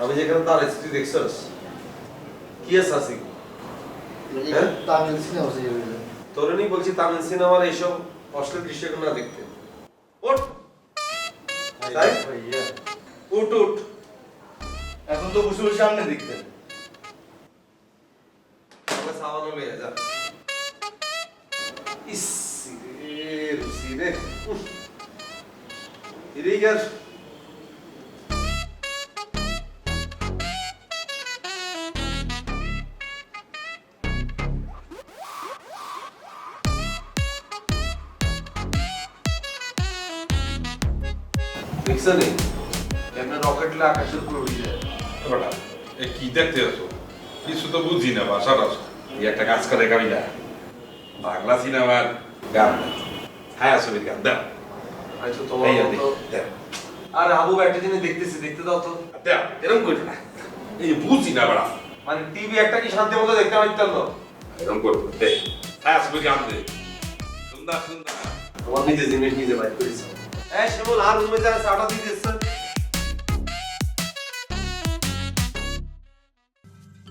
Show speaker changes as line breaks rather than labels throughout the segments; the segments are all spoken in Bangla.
আমি যেখানে দাঁড়াইছি তুই দেখছস কি আছে আসি হ্যাঁ?
তামিল সিনেমা সিরিয়াল
বলছি তামিল সিনেমার এইসব অশ্লীল দৃশ্য না দেখতে। ওঠ! তাই? উঠ উঠ।
এখন তো বসে বসে সামনে
আমাকে সাবান লইয়া যা। ইস রে রুসি রে। আর দেখছ এমনি রকেটলে আকাশের উপরে উড়ে যায়?
বেটা এ কি দেখতে আছো? কিছু তো বুঝি না ভাষাটা এই একটা কাজ করে কাবিলা বাংলা সিনেমার গান। ছায়া ছবির গান দাও।
আচ্ছা তোমার আর হাবু একটা জিনিস দেখতেছি দেখতে দাও তো।
এরকম করি না এই বুঝি না বেড়া।
মানে টিভি একটা কি শান্তি মতো দেখতে পারতাম না
এরকম করব দেখ ছায়া ছবির গান দে। সুন্দর সুন্দর।
তোমার নিজে জিনিস নিজে বাইর করেছ। এই শিমুল আর রুমে যা চাটা দিয়ে দিচ্ছ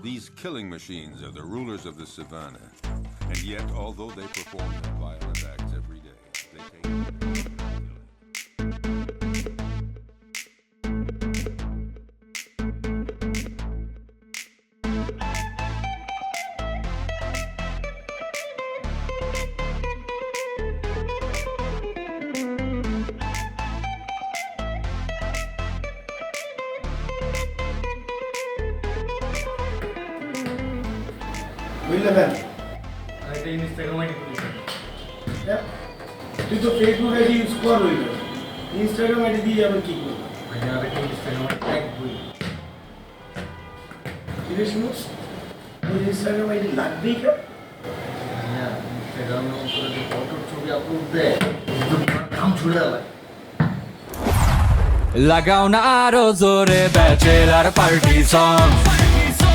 These killing machines are the rulers of the savannah, and yet, although they perform their violent
বুঝলে
আর এটা ইনস্টাগ্রাম আইডি
হ্যাঁ? তুই তো ফেসবুক আইডি ইউজ কর হইল ইনস্টাগ্রাম আইডি দিয়ে আবার কি করব?
আর একটা ইনস্টাগ্রাম ট্যাগ বই
কিরে শুনুস তোর ইনস্টাগ্রাম আইডি লাগবেই কেন?
ইনস্টাগ্রামে উপরে যে ফটোর ছবি আপলোড দেয় নাম ছুড়ে দেয়
লাগাও না আরও জোরে ব্যাচেলার পার্টি সং